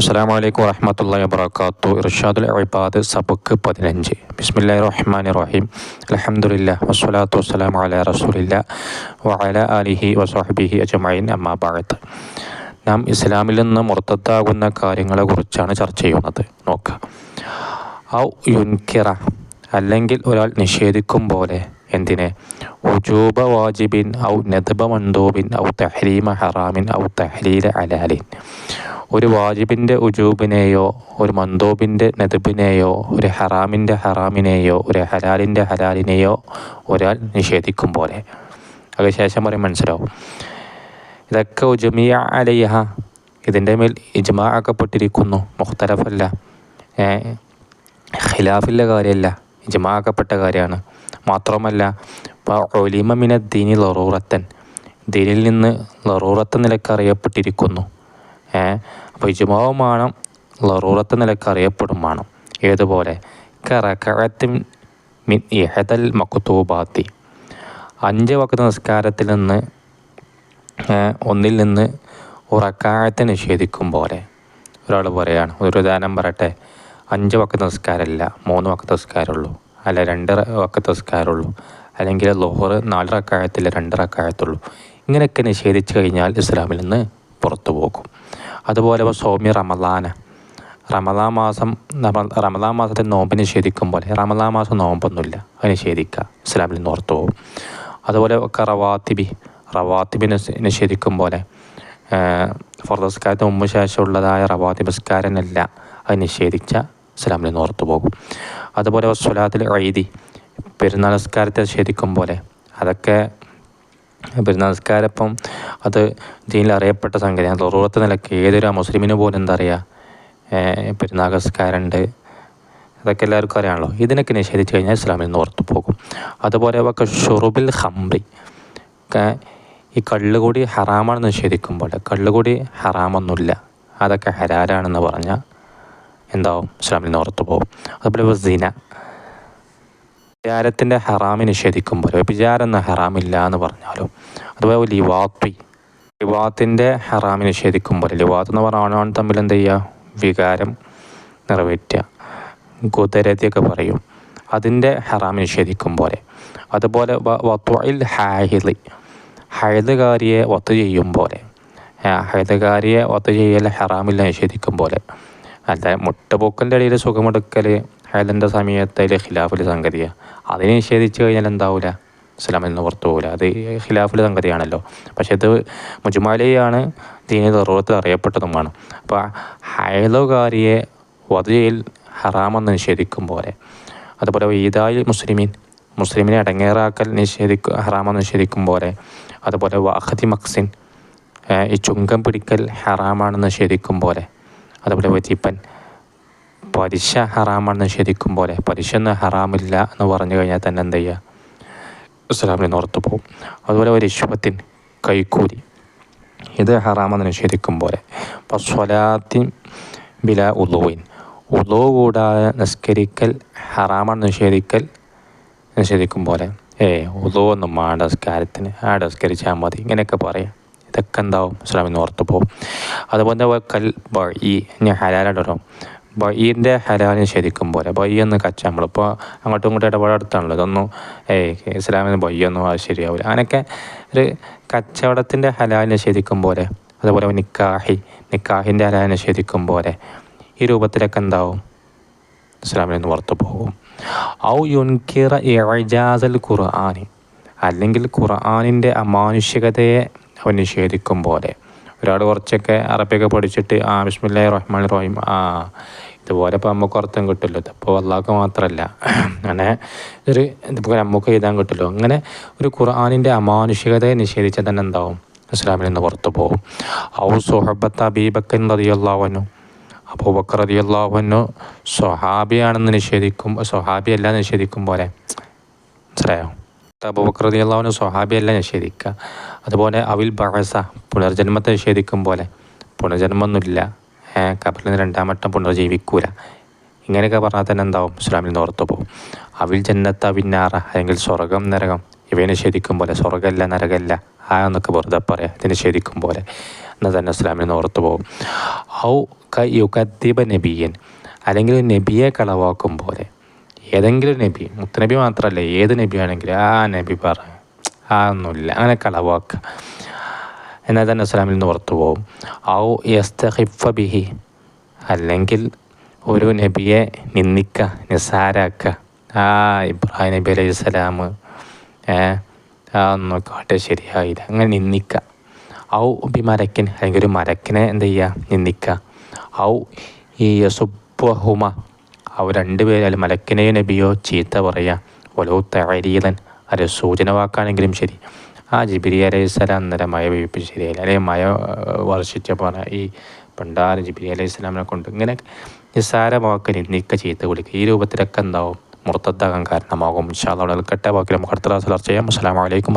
അസ്സാം വലൈക്കും വറഹമത്തല്ലാ വാബർക്കാത്തു ഇർഷാദുൽ അഴിബാദ് സബക്ക് പതിനഞ്ച്. ബിസ്മില്ലാ റഹ്മാൻ റഹീം അലഹമുല്ല വസ്സലാത്തു വസ്സലാം അല റസൂലില്ല വഅല അലിഹി വസ്ഹബിഹി അജ്മൈൻ അമ്മാബാഴത്ത് നാം ഇസ്ലാമിൽ നിന്ന് മുർത്തത്താകുന്ന കാര്യങ്ങളെക്കുറിച്ചാണ് ചർച്ച ചെയ്യുന്നത്. നോക്കുക ഔ യുൻകിറ. അല്ലെങ്കിൽ ഒരാൾ നിഷേധിക്കും പോലെ എന്തിനെ? ഉജൂബ വാജിബിൻ ഔ നദബ മന്ദോബിൻ ഔ തഹ്രീമ ഹറാമിൻ ഔ തഹ്ലീല അലാലിൻ ഒരു വാജിബിന്റെ ഉജൂബിനെയോ ഒരു മന്ദോബിന്റെ നദബിനെയോ ഒരു ഹറാമിന്റെ ഹറാമിനെയോ ഒരു ഹലാലിന്റെ ഹലാലിനെയോ ഒരാൾ നിഷേധിക്കും പോലെ. അതിനുശേഷം പറയും മനസ്സിലാവും. ഇതൊക്കെ ഉജമിയ അലയ്യഹ ഇതിന്റെ മേൽ ഇജ്മാ ആക്കപ്പെട്ടിരിക്കുന്നു മുഖ്തലഫല്ല. ഖിലാഫില്ല കാര്യമല്ല. ഇജ്മാ ആക്കപ്പെട്ട കാര്യമാണ്. മാത്രമല്ല ഒലിമ മിന ദീനി ലറൂറത്തൻ. ദീനിൽ നിന്ന് ലറൂറത്ത നിലയ്ക്ക് അറിയപ്പെട്ടിരിക്കുന്നു. അപ്പോൾ ഇജ്മാവും ലറൂറത്ത് നിലയ്ക്ക് അറിയപ്പെടും വേണം ഏതുപോലെ? കറക്കഴത്തിൻ മിൻ ഇഹദൽ മക്കുത്തൂബാത്തി അഞ്ച് വക്ത നിസ്കാരത്തിൽ നിന്ന് ഒന്നിൽ നിന്ന് ഉറക്കാഴത്തെ നിഷേധിക്കും പോലെ. ഒരാൾ പറയാണ് ഒരു ഉദാഹരണം പറയട്ടെ. അഞ്ച് വക്ത നിസ്കാരമില്ല മൂന്ന് വക്ത നിസ്കാരമുള്ളൂ അല്ല രണ്ട് വക്കത്ത് നിസ്കാരമുള്ളൂ അല്ലെങ്കിൽ ലോഹർ നാല് റക്കായത്തില്ല രണ്ട് റക്കായത്തുള്ളൂ ഇങ്ങനെയൊക്കെ നിഷേധിച്ചു കഴിഞ്ഞാൽ ഇസ്ലാമിൽ നിന്ന് പുറത്തു പോകും. അതുപോലെ സൗമ്യ റമലാന റമദാ മാസം റമദാ മാസത്തിൽ നോമ്പ് നിഷേധിക്കും പോലെ റമദാ മാസം നോമ്പൊന്നുമില്ല. അത് നിഷേധിക്കുക. ഇസ്ലാമിൽ നിന്ന് പുറത്തു പോകും. അതുപോലെ ഒക്കെ റവാത്തിബി. റവാത്തിബി നിഷേധിക്കും പോലെ ഫർദസ്കാരത്തിന് മുമ്പ് ശേഷമുള്ളതായ റവാത്തിബസ്കാരനല്ല അത് നിഷേധിച്ച ഇസ്ലാമിൽ നിന്ന് പുറത്തു പോകും. അതുപോലെ സ്വലാത്തിൽ ഐദി പെരുന്നാൾ നിസ്കാരത്തെ പോലെ. അതൊക്കെ പെരുന്നാൾ നിസ്കാരം ഇപ്പം അത് ദീനിൽ അറിയപ്പെട്ട സംഗതിയാണ്. തൊറൂറത്തെ നിലയ്ക്ക് ഏതൊരു മുസ്ലിമിന് പോലും എന്താ പറയുക പെരുന്നാൾ അതൊക്കെ എല്ലാവർക്കും അറിയാമല്ലോ ഇതിനൊക്കെ നിഷേധിച്ച് കഴിഞ്ഞാൽ ഇസ്ലാമിൽ നിന്ന് ഓർത്തു പോകും. അതുപോലെ ഒക്കെ ഷുറുബിൽ ഹംറി. ഈ കള്ളുകൂടി ഹറാമാണെന്ന് നിഷേധിക്കുമ്പോൾ കള്ളുകൂടി ഹറാമൊന്നുമില്ല. അതൊക്കെ ഹരാരാണെന്ന് പറഞ്ഞാൽ എന്താവും? ഇസ്ലാമിൽ നിന്ന് ഓർത്തു പോകും. അതുപോലെ വസീന വിചാരത്തിന്റെ ഹറാമി നിഷേധിക്കുമ്പോൾ വിചാരം എന്ന ഹറാമില്ല എന്ന് പറഞ്ഞാലും അതുപോലെ ലിവാത്തി. ലിവാത്തിന്റെ ഹറാമി നിഷേധിക്കുമ്പോൾ ലിവാത്ത് എന്ന് പറഞ്ഞാൽ തമ്മിൽ എന്ത് ചെയ്യുക? വികാരം നിറവേറ്റുക. ഗുദരതിയൊക്കെ പറയും. അതിന്റെ ഹറാമി നിഷേധിക്കും പോലെ അതുപോലെ വത്വയിൽ ഹാഹിലി ഹൈദകാരിയെ ഒത്തു ചെയ്യും പോലെ ഹൈദകാരിയെ ഒത്തു ചെയ്യൽ ഹറാമില്ല നിഷേധിക്കും പോലെ അല്ല മുട്ടപൊക്കലിന്റെ ഇടയിൽ സുഖമെടുക്കൽ ഹലന്റെ സമയത്ത് അതിൽ ഖിലാഫിൽ സംഗതിയാണ് അതിനെ നിഷേധിച്ച് കഴിഞ്ഞാൽ എന്താവില്ല ഇസ്ലാമിൽ നിന്ന് പുറത്തു പോകില്ല അത് ഖിലാഫിൽ സംഗതിയാണല്ലോ. പക്ഷെ ഇത് മുജുമാലയാണ് ദീനി ദർവത്തിൽ അറിയപ്പെട്ടതുമാണ്. അപ്പോൾ ഹൈദകാരിയെ വധയിൽ ഹറാമെന്ന് നിഷേധിക്കും പോലെ. അതുപോലെ ഈദായി മുസ്ലിമീൻ മുസ്ലിമിനെ അടങ്ങേറാക്കൽ നിഷേധിക്കും ഹറാമെന്ന് നിഷേധിക്കും പോലെ. അതുപോലെ വാഹദി മക്സിൻ ഈ ചുങ്കം പിടിക്കൽ ഹറാമാണെന്ന് നിഷേധിക്കും പോലെ. അതുപോലെ വജീപ്പൻ പലിശ ഹറാമാണ് നിഷേധിക്കും പോലെ. പലിശ എന്ന് ഹറാമില്ല എന്ന് പറഞ്ഞു കഴിഞ്ഞാൽ തന്നെ എന്ത് ചെയ്യുക ഇസ്ലാമിനെ ഓർത്തു പോകും. അതുപോലെ ഒരു ഇഷ്വത്തിൻ കൈക്കൂലി. ഇത് ഹറാമെന്ന് നിഷേധിക്കും പോലെ. അപ്പോൾ സ്വലാത്തിൻ ബില ഉലോയിൻ ഉലോ കൂടാതെ നിസ്കരിക്കൽ ഹറാമാണ് നിഷേധിക്കൽ നിഷേധിക്കും പോലെ. ഏ ഉലോ ഒന്നും ആ നിസ്കാരത്തിന് ആ നിസ്കരിച്ചാൽ മതി. ഇങ്ങനെയൊക്കെ പറയാം. ഇതൊക്കെ എന്താവും ഇസ്ലാമിൽ നിന്ന് പുറത്തു പോകും അതുപോലെ കൽ ഈ ഞാൻ ഹലാലുണ്ടോ ബയ്യന്റെ ഹലാൽ നിഷേധിക്കും പോലെ. ബയ്യ എന്ന് കച്ച നമ്മളിപ്പോൾ അങ്ങോട്ടും ഇങ്ങോട്ടും ഇടപാടെടുത്താണല്ലോ ഇതൊന്നും ഏയ് ഇസ്ലാമിന് ബയ്യൊന്നും അത് ശരിയാവില്ല അങ്ങനെയൊക്കെ ഒരു കച്ചവടത്തിന്റെ ഹലാൽ നിഷേധിക്കും പോലെ. അതുപോലെ നിക്കാഹി നിക്കാഹിന്റെ ഹലാൽ നിഷേധിക്കും പോലെ. ഈ രൂപത്തിലൊക്കെ എന്താവും? ഇസ്ലാമിൽ നിന്ന് പുറത്തു പോകും. ഔ യുൻകിറ ഇജാസൽ ഖുർആാനി. അല്ലെങ്കിൽ ഖുർആാനിന്റെ അമാനുഷികതയെ നിഷേധിക്കും പോലെ ഒരാൾ കുറച്ചൊക്കെ അറബിയൊക്കെ പഠിച്ചിട്ട് ആ ബിസ്മില്ലാ റഹ്മാൻ റഹീം ആ ഇതുപോലെ ഇപ്പോൾ നമുക്ക് അർത്ഥം കിട്ടുമല്ലോ ഇതിപ്പോൾ അള്ളാഹ്ക്ക് മാത്രമല്ല അങ്ങനെ ഒരു ഇതിപ്പോൾ നമുക്ക് എഴുതാൻ കിട്ടുമല്ലോ അങ്ങനെ ഒരു ഖുർആാനിന്റെ അമാനുഷികതയെ നിഷേധിച്ചാൽ തന്നെ എന്താവും? ഇസ്ലാമിൽ നിന്ന് പുറത്തു പോകും. ഔ സുഹബത്ത് അബീബക്കൻ റതിയല്ലാവനു ബക്കർ റതിയല്ലാവനു സ്വഹാബിയാണെന്ന് നിഷേധിക്കും സ്വഹാബി അല്ല നിഷേധിക്കും പോലെ. മനസ്സിലായോ? അബൂബക്കർ റതിയല്ലാവനു സ്വഹാബിയല്ല നിഷേധിക്കുക. അതുപോലെ അവിൽ ബഹസ പുനർജന്മത്തെ നിഷേധിക്കും പോലെ. പുനർജന്മൊന്നുമില്ല കബറിൽ നിന്ന് രണ്ടാം വട്ടം പുനർജീവിക്കൂല. ഇങ്ങനെയൊക്കെ പറഞ്ഞാൽ തന്നെ എന്താവും? ഇസ്ലാമിൽ നിന്ന് ഓർത്തു പോകും. അവിൽ ജന്നത്ത് അവിന്നാറ അല്ലെങ്കിൽ സ്വർഗം നരകം ഇവയെ നിഷേധിക്കും പോലെ. സ്വർഗമല്ല നരകമല്ല ആ എന്നൊക്കെ വെറുതെ പറയാം. ഇത് നിഷേധിക്കും പോലെ. എന്നാൽ തന്നെ ഇസ്ലാമിൽ നിന്ന് ഓർത്തു പോകും. ഔ ക യുഗദ്ദീപ നബിയൻ അല്ലെങ്കിൽ നബിയെ കളവാക്കും പോലെ. ഏതെങ്കിലും നബി മുത്തനബി മാത്രമല്ല ഏത് നബി നബിയാണെങ്കിലും ആ നബി പറ. ആ ഒന്നുമില്ല. അങ്ങനെ കളവാക്കുക എന്നാൽ തന്നെ അസ്ലാമിൽ നിന്ന് പുറത്തു പോകും. ഔ യസ്തഹിഫ ബിഹി. അല്ലെങ്കിൽ ഒരു നബിയെ നിന്ദിക്കുക നിസാരാക്ക ആ ഇബ്രാഹിം നബി അലൈഹി സ്വലാം ആ ഒന്നും കാട്ടെ ശരിയായില്ല. അങ്ങനെ നിന്ദിക്കുക ഔ ബി മരക്കിൻ അല്ലെങ്കിൽ ഒരു മരക്കിനെ എന്ത് ചെയ്യുക? നിന്ദിക്കുക ഔ ഈ യസുബഹുമ. അവ രണ്ടുപേരും അല്ലെങ്കിൽ മലക്കിനെയോ നബിയോ ചീത്ത പറയുക ഒലോ തരീതൻ അത് സൂചന വാക്കാണെങ്കിലും ശരി. ആ ജിബിരി അലൈഹി സ്വലാം അന്നേരം മഴ പെയ്യിപ്പിച്ച് ശരിയായില്ല. അല്ലെങ്കിൽ മഴ വർഷിച്ചപ്പോൾ ഈ പണ്ടാറ് ജിബിരി അലൈഹി സ്വലാമിനെ കൊണ്ട് ഇങ്ങനെ നിസ്സാര വാക്ക് നിന്ദിക്ക ചീത്ത വിളിക്കുക ഈ രൂപത്തിലൊക്കെ എന്താവും? മുറത്തത്താകാൻ കാരണമാകും. ഇൻഷാ അള്ളാഹ് നിൽക്കട്ടെ ബാക്കി നമുക്ക് അടുത്ത ചർച്ച ചെയ്യാം. അസ്സാം അലൈക്കും